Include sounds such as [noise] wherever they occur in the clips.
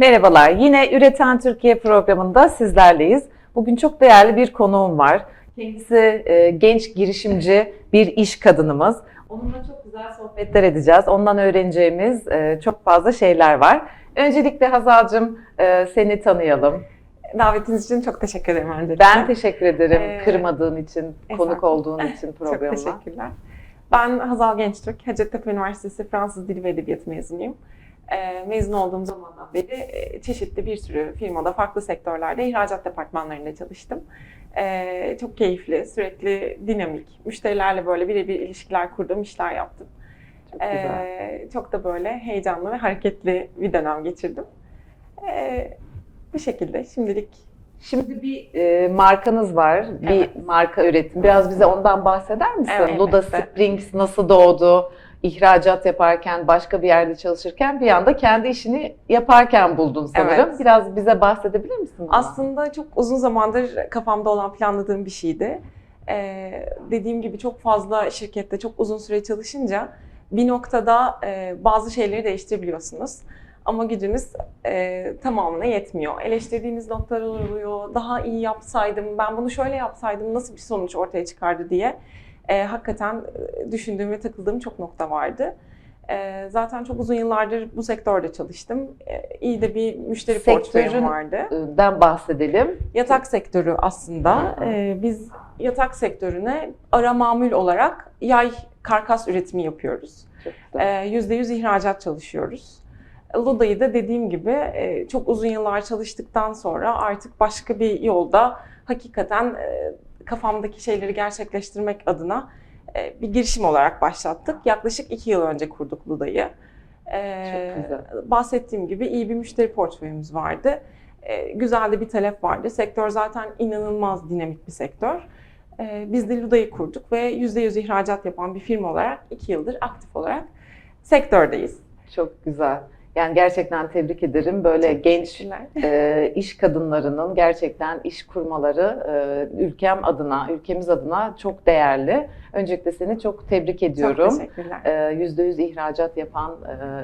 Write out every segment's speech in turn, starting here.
Merhabalar, yine Üreten Türkiye programında sizlerleyiz. Bugün çok değerli bir konuğum var. Kendisi e, genç girişimci bir iş kadınımız. Onunla çok güzel sohbetler edeceğiz. Ondan öğreneceğimiz e, çok fazla şeyler var. Öncelikle Hazal'cığım e, seni tanıyalım. Davetiniz için çok teşekkür ederim öncelikle. Ben teşekkür ederim Ee, kırmadığın için, konuk estağfurullah. olduğun [laughs] için programıma. Çok teşekkürler. Ben Hazal Gençtürk, Hacettepe Üniversitesi Fransız Dili ve Edebiyatı mezunuyum. Ee, mezun olduğum zamandan beri e, çeşitli bir sürü firmada, farklı sektörlerde ihracat departmanlarında çalıştım. Ee, çok keyifli, sürekli dinamik, müşterilerle böyle birebir ilişkiler kurduğum işler yaptım. Çok güzel. Ee, çok da böyle heyecanlı ve hareketli bir dönem geçirdim. Bu şekilde şimdilik Şimdi bir e, markanız var, bir Evet. marka üretim. Biraz bize ondan bahseder misin? Evet, Luda elbette. Springs nasıl doğdu? İhracat yaparken, başka bir yerde çalışırken bir anda kendi işini yaparken buldun sanırım. Evet. Biraz bize bahsedebilir misin? bundan? Aslında çok uzun zamandır kafamda olan planladığım bir şeydi. Ee, dediğim gibi çok fazla şirkette çok uzun süre çalışınca bir noktada e, bazı şeyleri değiştirebiliyorsunuz. Ama gücünüz e, tamamına yetmiyor. Eleştirdiğiniz noktalar oluyor. Daha iyi yapsaydım, ben bunu şöyle yapsaydım nasıl bir sonuç ortaya çıkardı diye e, hakikaten e, düşündüğüm ve takıldığım çok nokta vardı. E, zaten çok uzun yıllardır bu sektörde çalıştım. E, iyi de bir müşteri portföyüm vardı. Den bahsedelim. Yatak sektörü aslında. Ee, biz yatak sektörüne ara mamul olarak yay karkas üretimi yapıyoruz. Ee, güzel. %100 ihracat çalışıyoruz. Luda'yı da dediğim gibi e, çok uzun yıllar çalıştıktan sonra artık başka bir yolda hakikaten e, kafamdaki şeyleri gerçekleştirmek adına e, bir girişim olarak başlattık. Yaklaşık iki yıl önce kurduk Luda'yı. Çok güzel. bahsettiğim gibi iyi bir müşteri portföyümüz vardı. Ee, güzel de bir talep vardı. Sektör zaten inanılmaz dinamik bir sektör. Ee, biz de Luda'yı kurduk ve %100 ihracat yapan bir firma olarak iki yıldır aktif olarak sektördeyiz. Çok güzel. Yani gerçekten tebrik ederim. Böyle Çok genç e, iş kadınlarının gerçekten iş kurmaları e, ülkem adına, ülkemiz adına çok değerli. Öncelikle seni çok tebrik ediyorum. Çok teşekkürler. e, %100 ihracat yapan,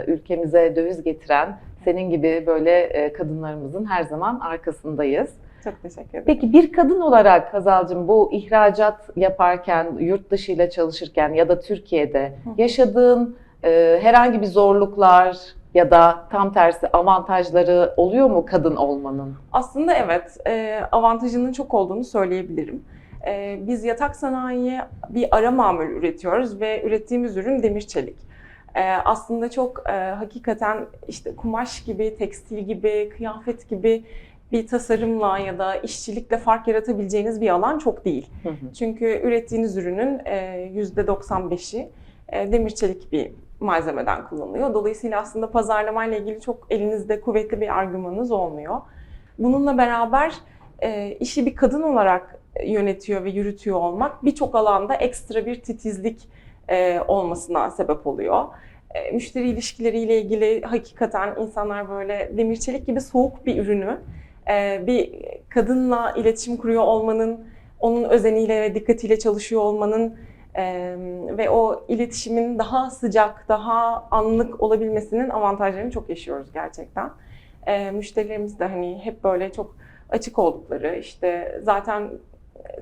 e, ülkemize döviz getiren senin gibi böyle e, kadınlarımızın her zaman arkasındayız. Çok teşekkür ederim. Peki bir kadın olarak Hazal'cığım bu ihracat yaparken, yurt dışı ile çalışırken ya da Türkiye'de yaşadığın e, herhangi bir zorluklar ya da tam tersi avantajları oluyor mu kadın olmanın? Aslında evet, e, avantajının çok olduğunu söyleyebilirim. E, biz yatak sanayiye bir ara mamul üretiyoruz ve ürettiğimiz ürün demir çelik. E, aslında çok hakikaten işte kumaş gibi, tekstil gibi, kıyafet gibi bir tasarımla ya da işçilikle fark yaratabileceğiniz bir alan çok değil. Çünkü ürettiğiniz ürünün e, %95'i e, demir çelik bir malzemeden kullanılıyor. Dolayısıyla aslında pazarlamayla ilgili çok elinizde kuvvetli bir argümanınız olmuyor. Bununla beraber e, işi bir kadın olarak yönetiyor ve yürütüyor olmak birçok alanda ekstra bir titizlik e, olmasına sebep oluyor. E, müşteri ilişkileriyle ilgili hakikaten insanlar böyle demir çelik gibi soğuk bir ürünü e, bir kadınla iletişim kuruyor olmanın, onun özeniyle ve dikkatiyle çalışıyor olmanın e, ve o iletişimin daha sıcak, daha anlık olabilmesinin avantajlarını çok yaşıyoruz gerçekten. E, müşterilerimiz de hani hep böyle çok açık oldukları, işte zaten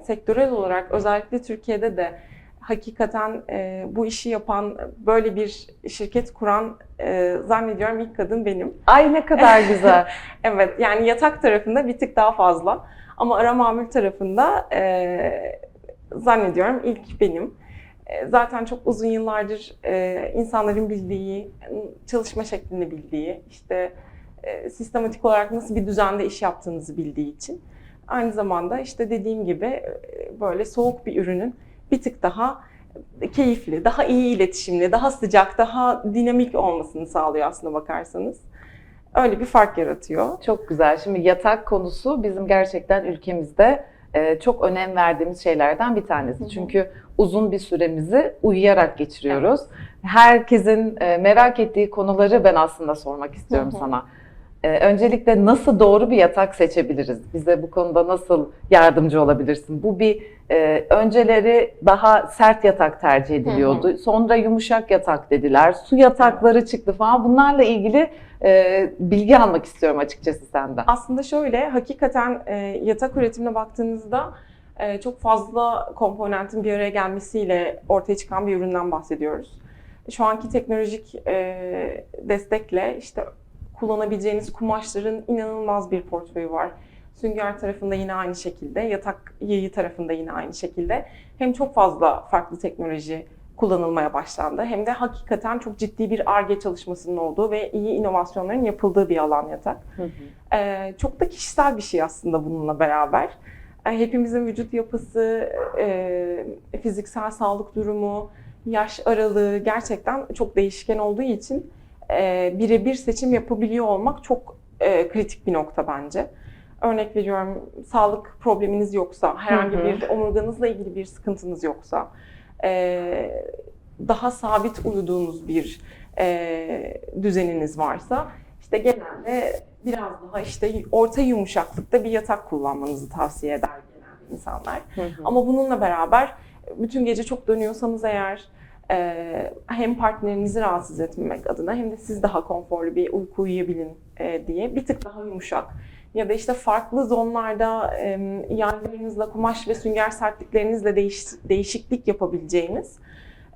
sektörel olarak özellikle Türkiye'de de hakikaten e, bu işi yapan, böyle bir şirket kuran e, zannediyorum ilk kadın benim. Ay ne kadar [laughs] güzel. Evet yani yatak tarafında bir tık daha fazla ama ara mamul tarafında e, zannediyorum ilk benim. E, zaten çok uzun yıllardır e, insanların bildiği, çalışma şeklini bildiği, işte e, sistematik olarak nasıl bir düzende iş yaptığınızı bildiği için. Aynı zamanda işte dediğim gibi böyle soğuk bir ürünün bir tık daha keyifli, daha iyi iletişimli, daha sıcak, daha dinamik olmasını sağlıyor aslında bakarsanız. Öyle bir fark yaratıyor. Çok güzel. Şimdi yatak konusu bizim gerçekten ülkemizde çok önem verdiğimiz şeylerden bir tanesi. Hı hı. Çünkü uzun bir süremizi uyuyarak geçiriyoruz. Herkesin e, merak ettiği konuları ben aslında sormak istiyorum Hı hı. sana. Ee, öncelikle nasıl doğru bir yatak seçebiliriz? Bize bu konuda nasıl yardımcı olabilirsin? Bu bir e, önceleri daha sert yatak tercih ediliyordu. Sonra yumuşak yatak dediler. Su yatakları çıktı falan. Bunlarla ilgili e, bilgi almak istiyorum açıkçası senden. Aslında şöyle, hakikaten e, yatak üretimine baktığınızda e, çok fazla komponentin bir araya gelmesiyle ortaya çıkan bir üründen bahsediyoruz. Şu anki teknolojik e, destekle işte kullanabileceğiniz kumaşların inanılmaz bir portföyü var. Sünger tarafında yine aynı şekilde, yatak yayı tarafında yine aynı şekilde. Hem çok fazla farklı teknoloji kullanılmaya başlandı hem de hakikaten çok ciddi bir ARGE çalışmasının olduğu ve iyi inovasyonların yapıldığı bir alan yatak. Ee, çok da kişisel bir şey aslında bununla beraber. Hepimizin vücut yapısı, e, fiziksel sağlık durumu, yaş aralığı gerçekten çok değişken olduğu için e, birebir seçim yapabiliyor olmak çok e, kritik bir nokta bence. Örnek veriyorum, sağlık probleminiz yoksa, herhangi bir omurganızla ilgili bir sıkıntınız yoksa, e, daha sabit uyuduğunuz bir e, düzeniniz varsa, işte genelde biraz daha işte orta yumuşaklıkta bir yatak kullanmanızı tavsiye eder genelde insanlar. Ama bununla beraber bütün gece çok dönüyorsanız eğer e, hem partnerinizi rahatsız etmemek adına hem de siz daha konforlu bir uyku uyuyabilin e, diye bir tık daha yumuşak ya da işte farklı zonlarda e, yaylarınızla, kumaş ve sünger sertliklerinizle değiş- değişiklik yapabileceğiniz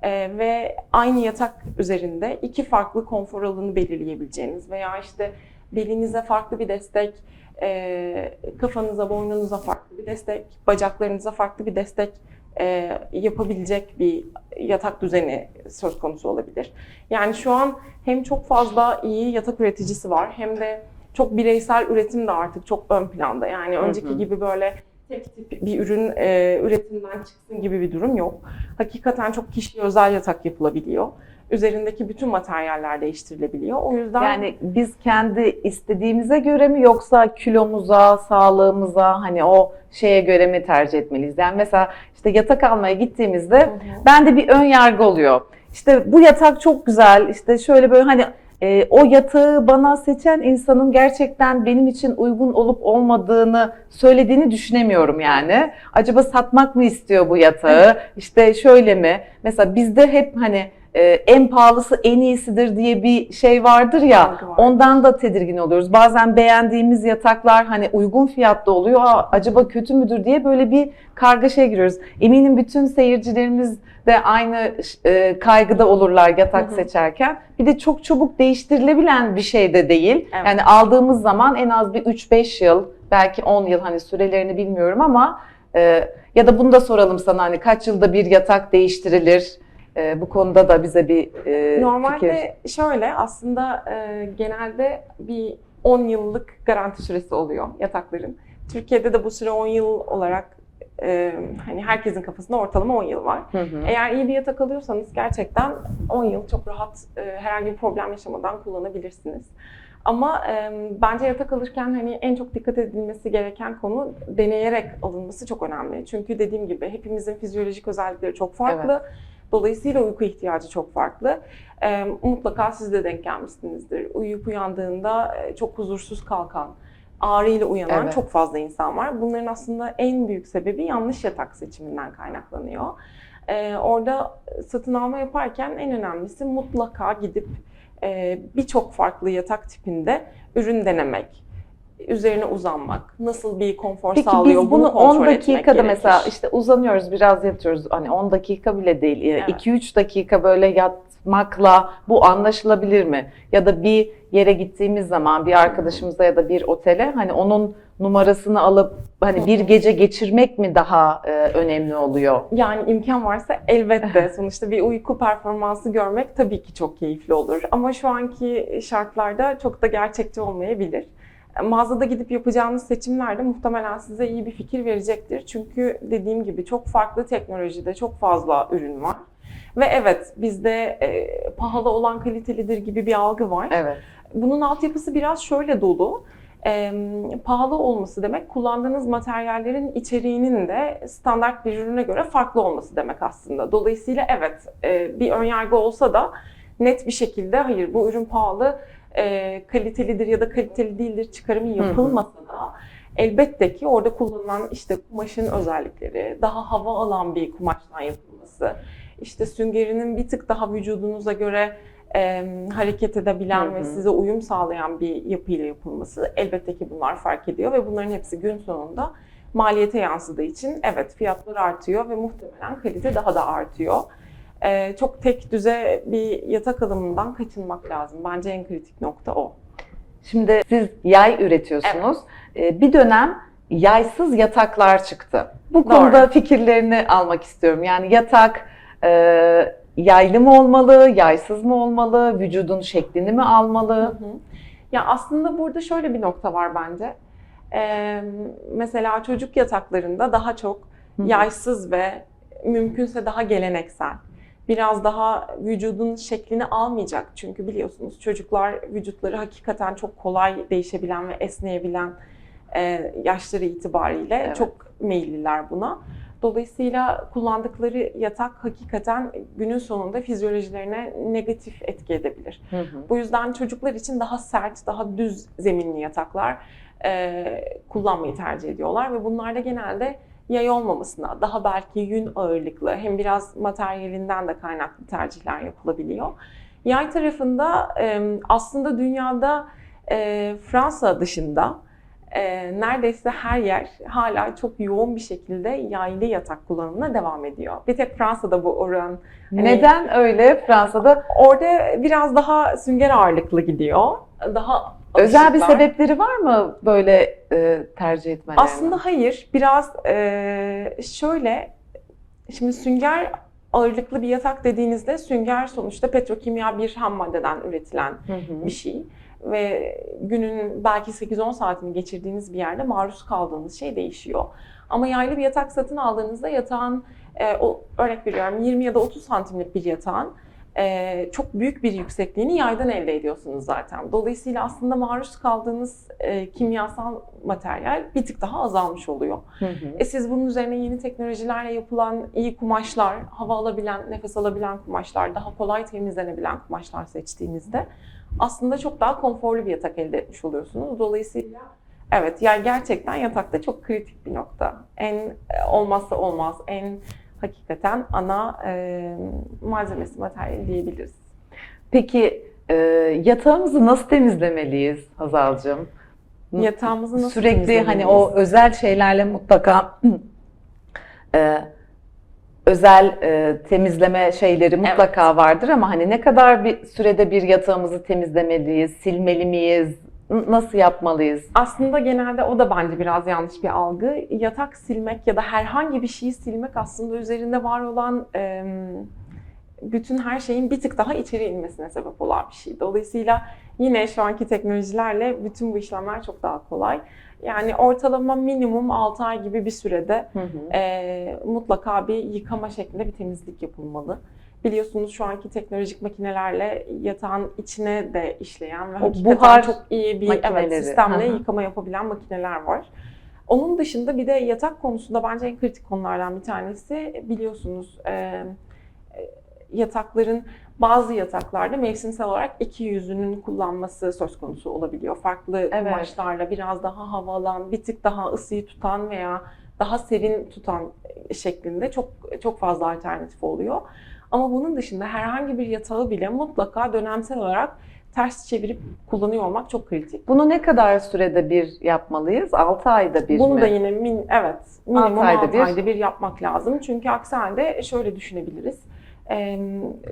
e, ve aynı yatak üzerinde iki farklı konfor alanı belirleyebileceğiniz veya işte belinize farklı bir destek, e, kafanıza, boynunuza farklı bir destek, bacaklarınıza farklı bir destek e, yapabilecek bir yatak düzeni söz konusu olabilir. Yani şu an hem çok fazla iyi yatak üreticisi var hem de çok bireysel üretim de artık çok ön planda. Yani Hı önceki hı. gibi böyle tek tip bir ürün e, üretimden çıksın gibi bir durum yok. Hakikaten çok kişiye özel yatak yapılabiliyor. Üzerindeki bütün materyaller değiştirilebiliyor. O yüzden Yani biz kendi istediğimize göre mi yoksa kilomuza, sağlığımıza hani o şeye göre mi tercih etmeliyiz? Yani mesela işte yatak almaya gittiğimizde Hı hı. bende bir ön yargı oluyor. İşte bu yatak çok güzel, işte şöyle böyle hani e, o yatağı bana seçen insanın gerçekten benim için uygun olup olmadığını söylediğini düşünemiyorum yani. Acaba satmak mı istiyor bu yatağı? İşte şöyle mi? Mesela bizde hep hani e, en pahalısı en iyisidir diye bir şey vardır ya. Var. Ondan da tedirgin oluyoruz. Bazen beğendiğimiz yataklar hani uygun fiyatlı oluyor. Aa, acaba kötü müdür diye böyle bir kargaşaya giriyoruz. Eminim bütün seyircilerimiz de aynı e, kaygıda olurlar yatak Hı hı. seçerken. Bir de çok çabuk değiştirilebilen bir şey de değil. Evet. Yani aldığımız zaman en az bir 3-5 yıl, belki 10 yıl hani sürelerini bilmiyorum ama e, ya da bunu da soralım sana hani kaç yılda bir yatak değiştirilir? E, bu konuda da bize bir e, Normalde fikir. şöyle aslında e, genelde bir 10 yıllık garanti süresi oluyor yatakların. Türkiye'de de bu süre 10 yıl olarak e, hani herkesin kafasında ortalama 10 yıl var. Hı hı. Eğer iyi bir yatak alıyorsanız gerçekten 10 yıl çok rahat e, herhangi bir problem yaşamadan kullanabilirsiniz. Ama e, bence yatak alırken hani en çok dikkat edilmesi gereken konu deneyerek alınması çok önemli. Çünkü dediğim gibi hepimizin fizyolojik özellikleri çok farklı. Dolayısıyla uyku ihtiyacı çok farklı. E, mutlaka siz de denk gelmişsinizdir. Uyuyup uyandığında e, çok huzursuz kalkan, ağrıyla uyanan Evet. çok fazla insan var. Bunların aslında en büyük sebebi yanlış yatak seçiminden kaynaklanıyor. E, orada satın alma yaparken en önemlisi mutlaka gidip e, birçok farklı yatak tipinde ürün denemek, üzerine uzanmak, nasıl bir konfor Peki sağlıyor biz bunu bunu kontrol 10 etmek dakikada gerekir. mesela işte uzanıyoruz biraz yatıyoruz. Hani 10 dakika bile değil. Evet. 2-3 dakika böyle yatmakla bu anlaşılabilir mi? Ya da bir yere gittiğimiz zaman bir arkadaşımıza ya da bir otele hani onun numarasını alıp hani bir gece geçirmek mi daha e, önemli oluyor? Yani imkan varsa elbette [laughs] sonuçta bir uyku performansı görmek tabii ki çok keyifli olur. Ama şu anki şartlarda çok da gerçekçi olmayabilir. Mağazada gidip yapacağınız seçimlerde muhtemelen size iyi bir fikir verecektir. Çünkü dediğim gibi çok farklı teknolojide çok fazla ürün var. Ve evet bizde e, pahalı olan kalitelidir gibi bir algı var. Evet. Bunun altyapısı biraz şöyle dolu. Ee, pahalı olması demek kullandığınız materyallerin içeriğinin de standart bir ürüne göre farklı olması demek aslında. Dolayısıyla evet e, bir önyargı olsa da net bir şekilde hayır bu ürün pahalı e, kalitelidir ya da kaliteli değildir çıkarımı yapılmasa da elbette ki orada kullanılan işte kumaşın özellikleri, daha hava alan bir kumaştan yapılması, işte süngerinin bir tık daha vücudunuza göre e, hareket edebilen Hı hı. ve size uyum sağlayan bir yapıyla yapılması elbette ki bunlar fark ediyor ve bunların hepsi gün sonunda maliyete yansıdığı için evet fiyatlar artıyor ve muhtemelen kalite daha da artıyor. E, çok tek düze bir yatak alımından kaçınmak lazım. Bence en kritik nokta o. Şimdi siz yay üretiyorsunuz. Ee, Bir dönem yaysız yataklar çıktı. Bu Doğru. konuda fikirlerini almak istiyorum. Yani yatak e, yaylı mı olmalı, yaysız mı olmalı, vücudun şeklini mi almalı? Hı hı. Ya aslında burada şöyle bir nokta var bence. Ee, mesela çocuk yataklarında daha çok yaysız ve mümkünse daha geleneksel. Biraz daha vücudun şeklini almayacak. Çünkü biliyorsunuz çocuklar vücutları hakikaten çok kolay değişebilen ve esneyebilen e, yaşları itibariyle Evet. çok meyilliler buna. Dolayısıyla kullandıkları yatak hakikaten günün sonunda fizyolojilerine negatif etki edebilir. Hı hı. Bu yüzden çocuklar için daha sert, daha düz zeminli yataklar e, kullanmayı tercih ediyorlar ve bunlarda genelde yay olmamasına, daha belki yün ağırlıklı, hem biraz materyalinden de kaynaklı tercihler yapılabiliyor. Yay tarafında aslında dünyada Fransa dışında neredeyse her yer hala çok yoğun bir şekilde yaylı yatak kullanımına devam ediyor. Bir tek Fransa'da bu oran Hani- Neden öyle Fransa'da? Orada biraz daha sünger ağırlıklı gidiyor. Daha Özel bir sebepleri var mı böyle e, tercih etmelerine? Aslında hayır. Biraz eee, şöyle, şimdi sünger ağırlıklı bir yatak dediğinizde sünger sonuçta petrokimya bir ham maddeden üretilen Hı hı. bir şey. Ve günün belki 8-10 saatini geçirdiğiniz bir yerde maruz kaldığınız şey değişiyor. Ama yaylı bir yatak satın aldığınızda yatağın, e, o, örnek veriyorum 20 ya da 30 santimlik bir yatağın e, çok büyük bir yüksekliğini yaydan elde ediyorsunuz zaten. Dolayısıyla aslında maruz kaldığınız e, kimyasal materyal bir tık daha azalmış oluyor. Hı hı. E siz bunun üzerine yeni teknolojilerle yapılan iyi kumaşlar, hava alabilen, nefes alabilen kumaşlar, daha kolay temizlenebilen kumaşlar seçtiğinizde aslında çok daha konforlu bir yatak elde etmiş oluyorsunuz. Dolayısıyla evet yani gerçekten yatakta çok kritik bir nokta. En e, olmazsa olmaz, en hakikaten ana e, malzemesi, materyali diyebiliriz. Peki e, yatağımızı nasıl temizlemeliyiz Hazal'cığım? Yatağımızı nasıl Sürekli hani o özel şeylerle mutlaka [clears throat] e, özel e, temizleme şeyleri mutlaka vardır ama hani ne kadar bir sürede bir yatağımızı temizlemeliyiz, silmeli miyiz, nasıl yapmalıyız? Aslında genelde o da bence biraz yanlış bir algı. Yatak silmek ya da herhangi bir şeyi silmek aslında üzerinde var olan e, bütün her şeyin bir tık daha içeri inmesine sebep olan bir şey. Dolayısıyla yine şu anki teknolojilerle bütün bu işlemler çok daha kolay. Yani ortalama minimum 6 ay gibi bir sürede e, mutlaka bir yıkama şeklinde bir temizlik yapılmalı. Biliyorsunuz şu anki teknolojik makinelerle yatağın içine de işleyen ve O buhar çok iyi bir evet, sistemle Hı hı. yıkama yapabilen makineler var. Onun dışında bir de yatak konusunda bence en kritik konulardan bir tanesi biliyorsunuz e, yatakların bazı yataklarda mevsimsel olarak iki yüzünün kullanması söz konusu olabiliyor. Farklı Evet. kumaşlarla biraz daha hava alan, bir tık daha ısıyı tutan veya daha serin tutan şeklinde çok çok fazla alternatif oluyor. Ama bunun dışında herhangi bir yatağı bile mutlaka dönemsel olarak ters çevirip kullanıyor olmak çok kritik. Bunu ne kadar sürede bir yapmalıyız? 6 ayda bir Bunu mi? da yine min, evet minimum Altı 6 ayda ayda, bir. bir. yapmak lazım. Çünkü aksi halde şöyle düşünebiliriz. Ee,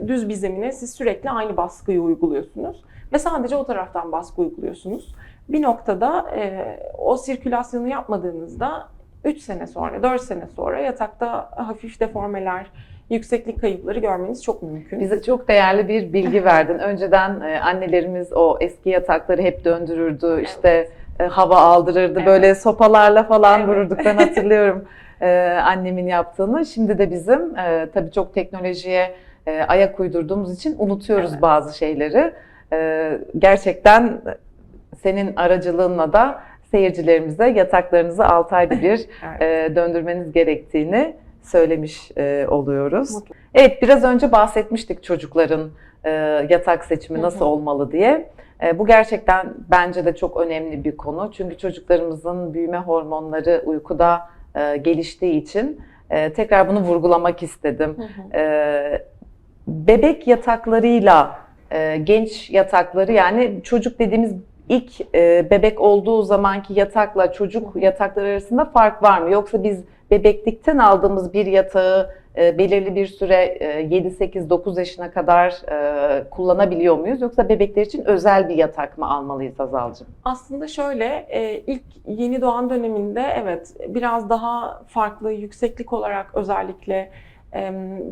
düz bir zemine siz sürekli aynı baskıyı uyguluyorsunuz ve sadece o taraftan baskı uyguluyorsunuz. Bir noktada e, o sirkülasyonu yapmadığınızda 3 sene sonra, 4 sene sonra yatakta hafif deformeler, yükseklik kayıpları görmeniz çok mümkün. Bize çok değerli bir bilgi [laughs] verdin. Önceden e, annelerimiz o eski yatakları hep döndürürdü, işte e, hava aldırırdı, Evet. böyle sopalarla falan Evet. vururduk. Ben hatırlıyorum [laughs] e, annemin yaptığını. Şimdi de bizim tabii çok teknolojiye ayak uydurduğumuz için unutuyoruz Evet. bazı şeyleri. Gerçekten senin aracılığınla da seyircilerimize yataklarınızı 6 ayda bir [laughs] Evet. döndürmeniz gerektiğini söylemiş e, oluyoruz. Mutlu. Evet biraz önce bahsetmiştik çocukların e, yatak seçimi nasıl hı. olmalı diye. E, bu gerçekten bence de çok önemli bir konu. Çünkü çocuklarımızın büyüme hormonları uykuda e, geliştiği için e, tekrar bunu vurgulamak istedim. E, bebek yataklarıyla e, genç yatakları yani çocuk dediğimiz ilk e, bebek olduğu zamanki yatakla çocuk yatakları arasında fark var mı? Yoksa biz bebeklikten aldığımız bir yatağı e, belirli bir süre e, 7, 8, 9 yaşına kadar e, kullanabiliyor muyuz? Yoksa bebekler için özel bir yatak mı almalıyız Azal'cığım? Aslında şöyle, e, ilk yeni doğan döneminde evet biraz daha farklı yükseklik olarak özellikle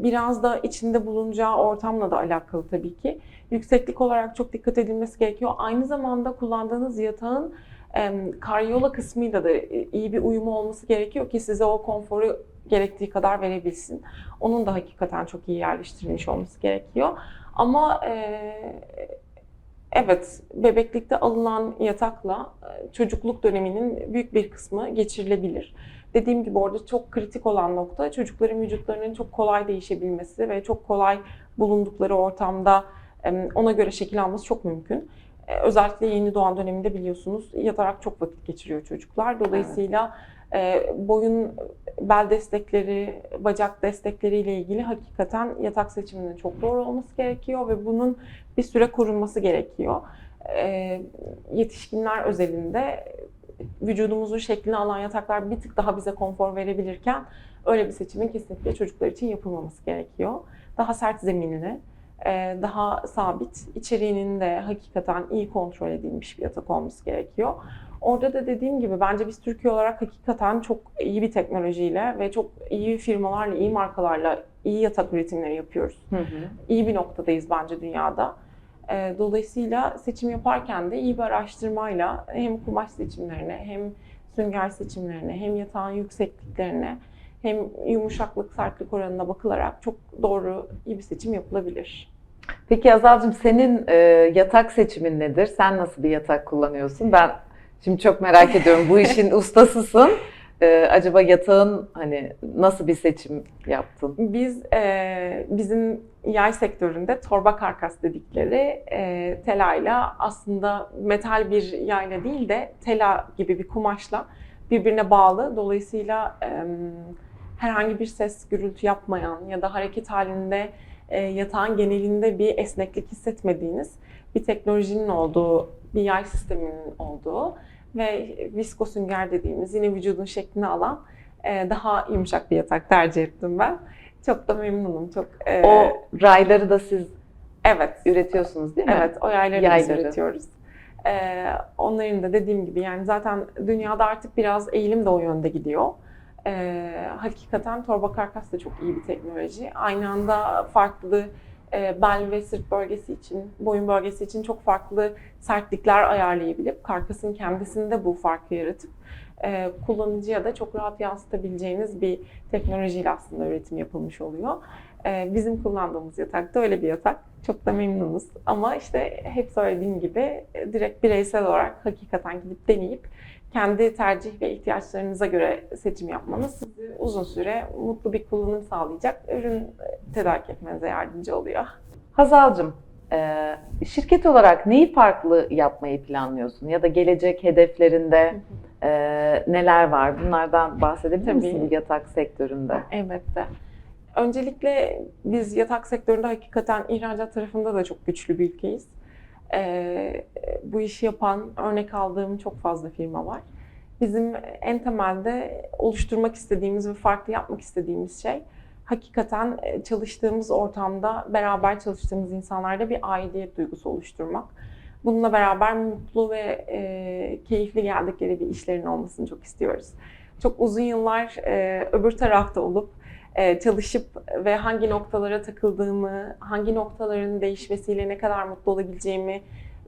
biraz da içinde bulunacağı ortamla da alakalı tabii ki. Yükseklik olarak çok dikkat edilmesi gerekiyor. Aynı zamanda kullandığınız yatağın karyola kısmıyla da iyi bir uyumu olması gerekiyor ki size o konforu gerektiği kadar verebilsin. Onun da hakikaten çok iyi yerleştirilmiş olması gerekiyor. Ama e, Evet, bebeklikte alınan yatakla e, çocukluk döneminin büyük bir kısmı geçirilebilir. Dediğim gibi orada çok kritik olan nokta çocukların vücutlarının çok kolay değişebilmesi ve çok kolay bulundukları ortamda e, ona göre şekil alması çok mümkün. E, Özellikle yeni doğan döneminde biliyorsunuz yatarak çok vakit geçiriyor çocuklar. Dolayısıyla e, boyun, bel destekleri, bacak destekleriyle ilgili hakikaten yatak seçiminin çok doğru olması gerekiyor ve bunun bir süre korunması gerekiyor. Ee, yetişkinler özelinde vücudumuzun şeklini alan yataklar bir tık daha bize konfor verebilirken öyle bir seçimin kesinlikle çocuklar için yapılmaması gerekiyor. Daha sert zeminli, e, daha sabit, içeriğinin de hakikaten iyi kontrol edilmiş bir yatak olması gerekiyor. Orada da dediğim gibi bence biz Türkiye olarak hakikaten çok iyi bir teknolojiyle ve çok iyi firmalarla, iyi markalarla iyi yatak üretimleri yapıyoruz iyi bir noktadayız bence dünyada. Ee, Dolayısıyla seçim yaparken de iyi bir araştırmayla hem kumaş seçimlerine hem sünger seçimlerine hem yatağın yüksekliklerine hem yumuşaklık sertlik oranına bakılarak çok doğru iyi bir seçim yapılabilir. Peki Azal'cığım senin e, yatak seçimin nedir? Sen nasıl bir yatak kullanıyorsun? Ben şimdi çok merak [laughs] ediyorum. Bu işin ustasısın. E, acaba yatağın hani nasıl bir seçim yaptın? Biz e, bizim yay sektöründe torba karkas dedikleri e, telayla aslında metal bir yayla değil de tela gibi bir kumaşla birbirine bağlı. Dolayısıyla e, herhangi bir ses gürültü yapmayan ya da hareket halinde yatağın genelinde bir esneklik hissetmediğiniz bir teknolojinin olduğu, bir yay sisteminin olduğu ve visko sünger dediğimiz yine vücudun şeklini alan e, daha yumuşak bir yatak tercih ettim ben. Çok da memnunum. Çok e, O rayları da siz evet. üretiyorsunuz değil mi? Evet, o yayları da biz Yayları. üretiyoruz. Onların da dediğim gibi yani zaten dünyada artık biraz eğilim de o yönde gidiyor. Ee, hakikaten torba karkas da çok iyi bir teknoloji. Aynı anda farklı e, bel ve sırt bölgesi için, boyun bölgesi için çok farklı sertlikler ayarlayabilip karkasın kendisinde bu farkı yaratıp e, kullanıcıya da çok rahat yansıtabileceğiniz bir teknolojiyle aslında üretim yapılmış oluyor. Ee, Bizim kullandığımız yatak da öyle bir yatak. Çok da memnunuz. Ama işte hep söylediğim gibi e, direkt bireysel olarak hakikaten gidip deneyip kendi tercih ve ihtiyaçlarınıza göre seçim yapmanız sizi uzun süre mutlu bir kullanım sağlayacak ürün e, tedarik etmenize yardımcı oluyor. Hazal'cığım, e, şirket olarak neyi farklı yapmayı planlıyorsun? Ya da gelecek hedeflerinde e, neler var? Bunlardan bahsedebilir Tabii. misin yatak sektöründe? Elbette. Öncelikle biz yatak sektöründe hakikaten ihracat tarafında da çok güçlü bir ülkeyiz. Ee, bu işi yapan, örnek aldığım çok fazla firma var. Bizim en temelde oluşturmak istediğimiz ve farklı yapmak istediğimiz şey hakikaten e, çalıştığımız ortamda beraber çalıştığımız insanlarda bir aidiyet duygusu oluşturmak. Bununla beraber mutlu ve e, keyifli geldikleri bir işlerin olmasını çok istiyoruz. Çok uzun yıllar e, öbür tarafta olup e, çalışıp ve hangi noktalara takıldığımı, hangi noktaların değişmesiyle ne kadar mutlu olabileceğimi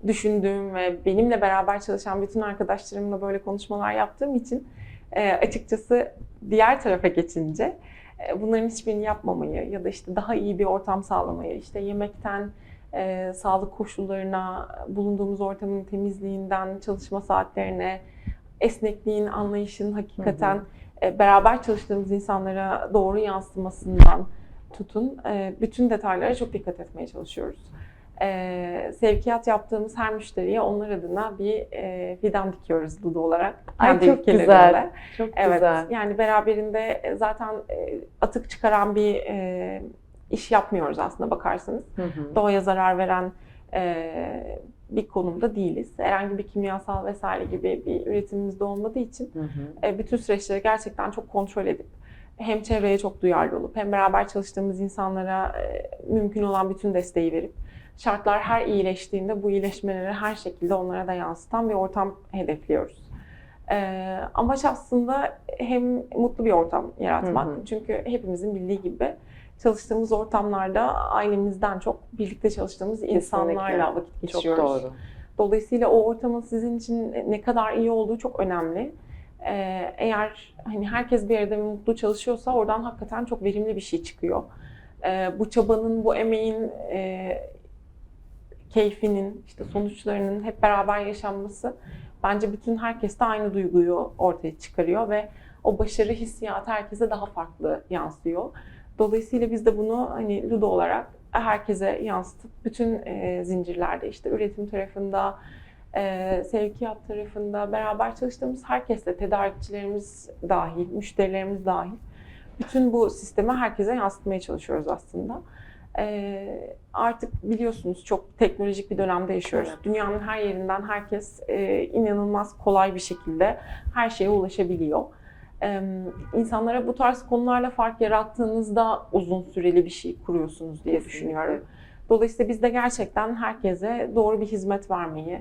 düşündüğüm ve benimle beraber çalışan bütün arkadaşlarımla böyle konuşmalar yaptığım için e, açıkçası diğer tarafa geçince e, bunların hiçbirini yapmamayı ya da işte daha iyi bir ortam sağlamayı, işte yemekten e, sağlık koşullarına, bulunduğumuz ortamın temizliğinden çalışma saatlerine, esnekliğin, anlayışın hakikaten e, beraber çalıştığımız insanlara doğru yansımasından tutun e, bütün detaylara çok dikkat etmeye çalışıyoruz. E, sevkiyat yaptığımız her müşteriye onlar adına bir e, fidan dikiyoruz Dudu olarak. Ay, çok güzel. Çok Evet, güzel. yani beraberinde e, zaten e, atık çıkaran bir e, iş yapmıyoruz aslında bakarsanız. Hı hı. Doğaya zarar veren e, bir konumda değiliz. Herhangi bir kimyasal vesaire gibi bir üretimimiz de olmadığı için Hı hı. e, bütün süreçleri gerçekten çok kontrol edip hem çevreye çok duyarlı olup hem beraber çalıştığımız insanlara e, mümkün olan bütün desteği verip şartlar her iyileştiğinde bu iyileşmeleri her şekilde onlara da yansıtan bir ortam hedefliyoruz. E, amaç aslında hem mutlu bir ortam yaratmak. Hı hı. Çünkü hepimizin bildiği gibi çalıştığımız ortamlarda ailemizden çok birlikte çalıştığımız insanlarla vakit Çok geçiriyoruz. doğru. Dolayısıyla o ortamın sizin için ne kadar iyi olduğu çok önemli. Ee, eğer hani herkes bir yerde mutlu çalışıyorsa oradan hakikaten çok verimli bir şey çıkıyor. Ee, bu çabanın, bu emeğin, e, keyfinin, işte sonuçlarının hep beraber yaşanması bence bütün herkeste aynı duyguyu ortaya çıkarıyor ve o başarı hissiyatı herkese daha farklı yansıyor. Dolayısıyla biz de bunu hani Ludo olarak herkese yansıtıp bütün e, zincirlerde işte üretim tarafında, e, sevkiyat tarafında beraber çalıştığımız herkesle tedarikçilerimiz dahil, müşterilerimiz dahil bütün bu sistemi herkese yansıtmaya çalışıyoruz aslında. E, artık biliyorsunuz çok teknolojik bir dönemde yaşıyoruz. Evet. Dünyanın her yerinden herkes e, inanılmaz kolay bir şekilde her şeye ulaşabiliyor. İnsanlara bu tarz konularla fark yarattığınızda uzun süreli bir şey kuruyorsunuz diye Kesinlikle. düşünüyorum. Dolayısıyla biz de gerçekten herkese doğru bir hizmet vermeyi,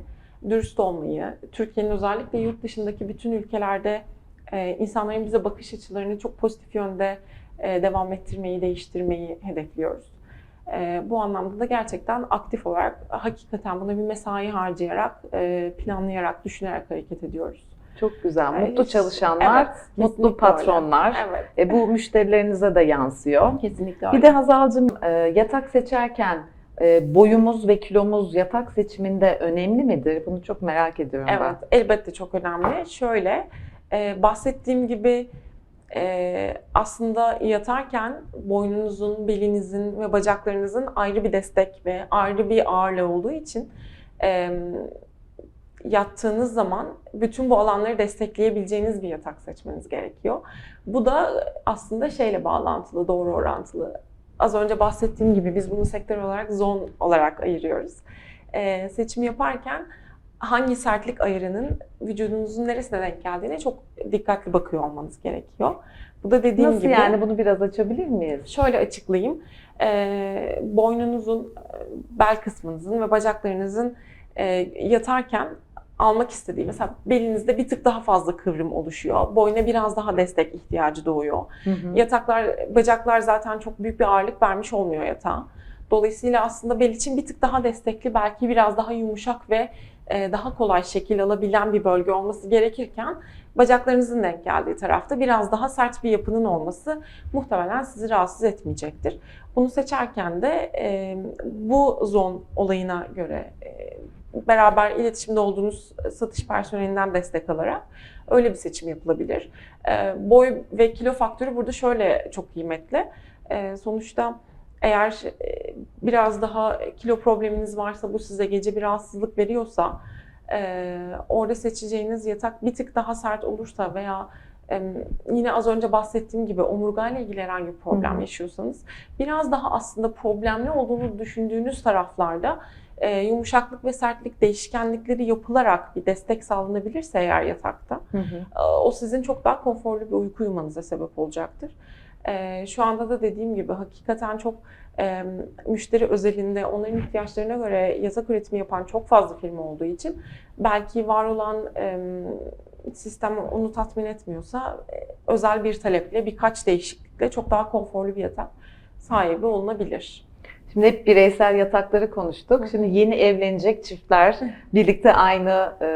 dürüst olmayı, Türkiye'nin özellikle yurt dışındaki bütün ülkelerde e, insanların bize bakış açılarını çok pozitif yönde e, devam ettirmeyi, değiştirmeyi hedefliyoruz. E, bu anlamda da gerçekten aktif olarak, hakikaten buna bir mesai harcayarak, planlayarak, düşünerek hareket ediyoruz. Çok güzel. Mutlu çalışanlar, Evet, mutlu patronlar. öyle. Evet, E, bu müşterilerinize de yansıyor. kesinlikle öyle. Bir de Hazal'cığım e, yatak seçerken e, boyumuz ve kilomuz yatak seçiminde önemli midir? Bunu çok merak ediyorum ben. Evet, elbette çok önemli. Şöyle, e, bahsettiğim gibi e, aslında yatarken boynunuzun, belinizin ve bacaklarınızın ayrı bir destek ve ayrı bir ağırlığı olduğu için e, yattığınız zaman bütün bu alanları destekleyebileceğiniz bir yatak seçmeniz gerekiyor. Bu da aslında şeyle bağlantılı, doğru orantılı. Az önce bahsettiğim gibi biz bunu sektör olarak zon olarak ayırıyoruz. E, seçim yaparken hangi sertlik ayarının vücudunuzun neresine denk geldiğine çok dikkatli bakıyor olmanız gerekiyor. Bu da dediğim Nasıl gibi yani bunu biraz açabilir miyiz? şöyle açıklayayım. Ee, boynunuzun, e, bel kısmınızın ve bacaklarınızın e, yatarken almak istediği mesela belinizde bir tık daha fazla kıvrım oluşuyor. Boyuna biraz daha destek ihtiyacı doğuyor. Hı hı. Yataklar, bacaklar zaten çok büyük bir ağırlık vermiş olmuyor yatağa. Dolayısıyla aslında bel için bir tık daha destekli, belki biraz daha yumuşak ve e, daha kolay şekil alabilen bir bölge olması gerekirken bacaklarınızın denk geldiği tarafta biraz daha sert bir yapının olması muhtemelen sizi rahatsız etmeyecektir. Bunu seçerken de e, bu zon olayına göre e, beraber iletişimde olduğunuz satış personelinden destek alarak öyle bir seçim yapılabilir. E, boy ve kilo faktörü burada şöyle çok kıymetli. E, sonuçta eğer e, biraz daha kilo probleminiz varsa bu size gece bir rahatsızlık veriyorsa e, orada seçeceğiniz yatak bir tık daha sert olursa veya e, yine az önce bahsettiğim gibi omurgayla ilgili herhangi bir problem yaşıyorsanız biraz daha aslında problemli olduğunu düşündüğünüz taraflarda e, yumuşaklık ve sertlik değişkenlikleri yapılarak bir destek sağlanabilirse eğer yatakta Hı hı. e, o sizin çok daha konforlu bir uyku uyumanıza sebep olacaktır. E, Şu anda da dediğim gibi hakikaten çok e, müşteri özelinde onların ihtiyaçlarına göre yatak üretimi yapan çok fazla firma olduğu için belki var olan e, sistem onu tatmin etmiyorsa e, özel bir taleple birkaç değişiklikle çok daha konforlu bir yatak sahibi olunabilir. Şimdi hep bireysel yatakları konuştuk. Şimdi yeni evlenecek çiftler birlikte aynı e,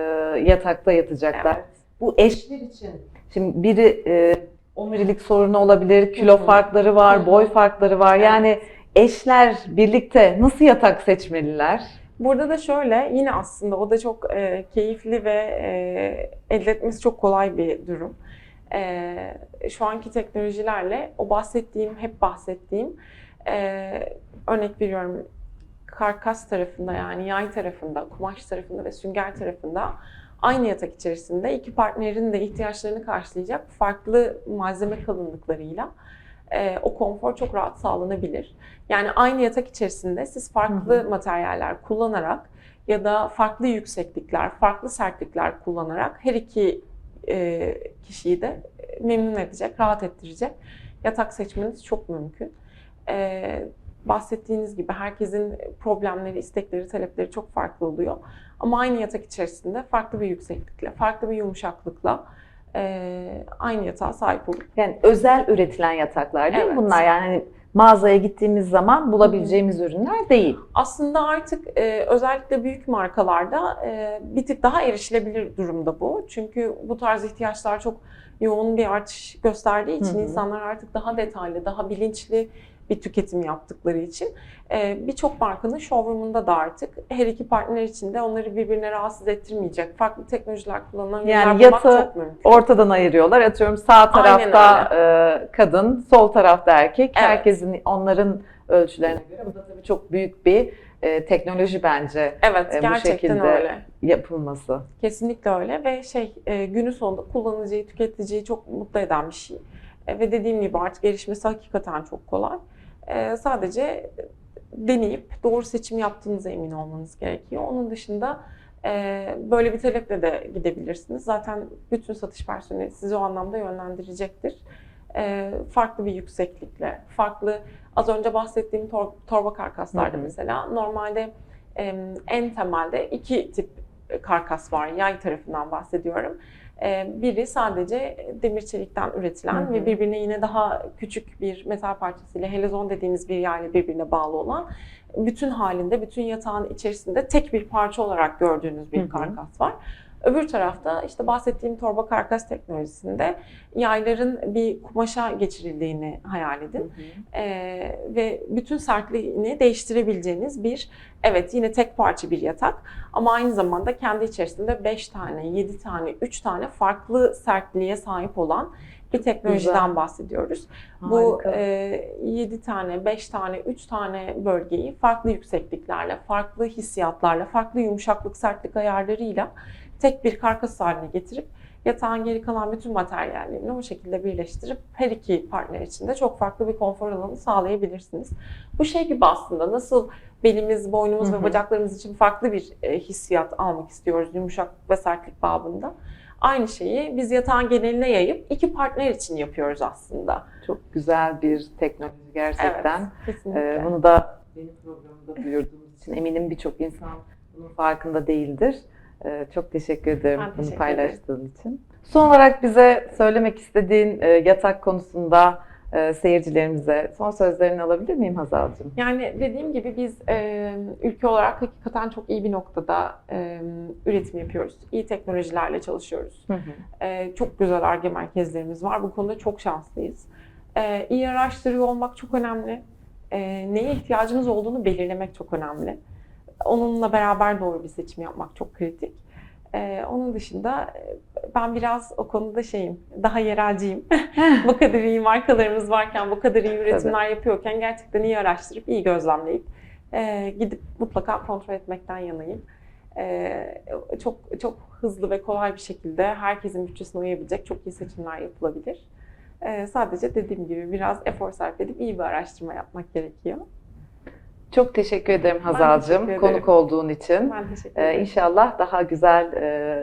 yatakta yatacaklar. Evet. Bu eşler için şimdi biri e, omurilik sorunu olabilir, kilo farkları var, boy farkları var. Yani eşler birlikte nasıl yatak seçmeliler? Burada da şöyle yine aslında o da çok e, keyifli ve e, elde etmesi çok kolay bir durum. e, şu anki teknolojilerle o bahsettiğim, hep bahsettiğim e, örnek veriyorum karkas tarafında yani yay tarafında, kumaş tarafında ve sünger tarafında aynı yatak içerisinde iki partnerin de ihtiyaçlarını karşılayacak farklı malzeme kalınlıklarıyla e, o konfor çok rahat sağlanabilir. Yani aynı yatak içerisinde siz farklı Hı materyaller kullanarak ya da farklı yükseklikler, farklı sertlikler kullanarak her iki e, kişiyi de memnun edecek, rahat ettirecek yatak seçmeniz çok mümkün. E, bahsettiğiniz gibi herkesin problemleri, istekleri, talepleri çok farklı oluyor. Ama aynı yatak içerisinde farklı bir yükseklikle, farklı bir yumuşaklıkla e, aynı yatağa sahip olup Yani özel üretilen yataklar değil mi Evet. bunlar? Yani hani mağazaya gittiğimiz zaman bulabileceğimiz ürünler değil. Aslında artık e, özellikle büyük markalarda e, bir tık daha erişilebilir durumda bu. Çünkü bu tarz ihtiyaçlar çok yoğun bir artış gösterdiği için Hı hı. insanlar artık daha detaylı, daha bilinçli bir tüketim yaptıkları için e, birçok markanın showroom'unda da artık her iki partner için de onları birbirine rahatsız ettirmeyecek farklı teknolojiler ürünler Yani mümkün. Ortadan ayırıyorlar. Atıyorum sağ tarafta e, kadın, sol tarafta erkek. Evet. Herkesin onların ölçülerine göre. Bu da tabii çok büyük bir e, teknoloji bence Evet, e, bu şekilde öyle. yapılması. Kesinlikle öyle ve şey e, günün sonunda kullanıcıyı, tüketiciyi çok mutlu eden bir şey. E, ve dediğim gibi artık erişmesi hakikaten çok kolay. E, sadece deneyip doğru seçim yaptığınıza emin olmanız gerekiyor. Onun dışında e, böyle bir taleple de gidebilirsiniz. Zaten bütün satış personeli sizi o anlamda yönlendirecektir. E, farklı bir yükseklikle, farklı az önce bahsettiğim tor- torba karkaslarda Hı hı. mesela normalde e, en temelde iki tip karkas var. Yay tarafından bahsediyorum. Ee, Biri sadece demir çelikten üretilen Hı hı. ve birbirine yine daha küçük bir metal parçasıyla helezon dediğimiz bir yayla birbirine bağlı olan bütün halinde, bütün yatağın içerisinde tek bir parça olarak gördüğünüz bir Hı hı. karkas var. Öbür tarafta işte bahsettiğim torba karkas teknolojisinde yayların bir kumaşa geçirildiğini hayal edin. Ee, ve bütün sertliğini değiştirebileceğiniz bir evet yine tek parça bir yatak ama aynı zamanda kendi içerisinde 5 tane, 7 tane, 3 tane farklı sertliğe sahip olan bir teknolojiden güzel. bahsediyoruz. Bu Harika. e, 7 tane, 5 tane, 3 tane bölgeyi farklı yüksekliklerle, farklı hissiyatlarla, farklı yumuşaklık, sertlik ayarlarıyla tek bir karkas haline getirip yatağın geri kalan bütün materyallerini o şekilde birleştirip her iki partner için de çok farklı bir konfor alanı sağlayabilirsiniz. Bu şey gibi aslında nasıl belimiz, boynumuz Hı ve hı. bacaklarımız için farklı bir e, hissiyat almak istiyoruz yumuşak ve sertlik babında. Aynı şeyi biz yatağın geneline yayıp iki partner için yapıyoruz aslında. Çok güzel bir teknoloji gerçekten. Evet, kesinlikle. Ee, bunu da benim programımda duyurduğumuz için eminim birçok insan bunun farkında değildir. Ee, çok teşekkür ederim Ben bunu teşekkür paylaştığın için. Son olarak bize söylemek istediğin e, yatak konusunda e, seyircilerimize son sözlerini alabilir miyim Hazal'cığım? Yani dediğim gibi biz e, ülke olarak hakikaten çok iyi bir noktada e, üretim yapıyoruz. İyi teknolojilerle çalışıyoruz. E, çok güzel ARGE merkezlerimiz var. Bu konuda çok şanslıyız. E, iyi araştırıyor olmak çok önemli. E, neye ihtiyacımız olduğunu belirlemek çok önemli. Onunla beraber doğru bir seçim yapmak çok kritik. E, onun dışında ben biraz o konuda şeyim, daha yerelciyim. [laughs] bu kadar iyi markalarımız varken, bu kadar iyi üretimler yapıyorken gerçekten iyi araştırıp, iyi gözlemleyip e, gidip mutlaka kontrol etmekten yanayım. E, çok çok hızlı ve kolay bir şekilde herkesin bütçesine uyabilecek çok iyi seçimler yapılabilir. E, sadece dediğim gibi biraz efor sarf edip iyi bir araştırma yapmak gerekiyor. Çok teşekkür ederim Hazal'cığım konuk olduğun için. Ben teşekkür Ee, ederim. inşallah daha güzel, e,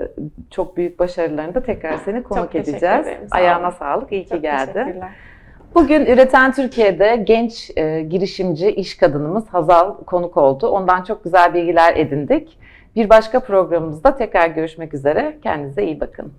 çok büyük başarılarında tekrar seni konuk teşekkür edeceğiz. ederim, sağ Ayağına sağlık, iyi ki Çok geldin. teşekkürler. Bugün Üreten Türkiye'de genç e, girişimci iş kadınımız Hazal konuk oldu. Ondan çok güzel bilgiler edindik. Bir başka programımızda tekrar görüşmek üzere. Kendinize iyi bakın.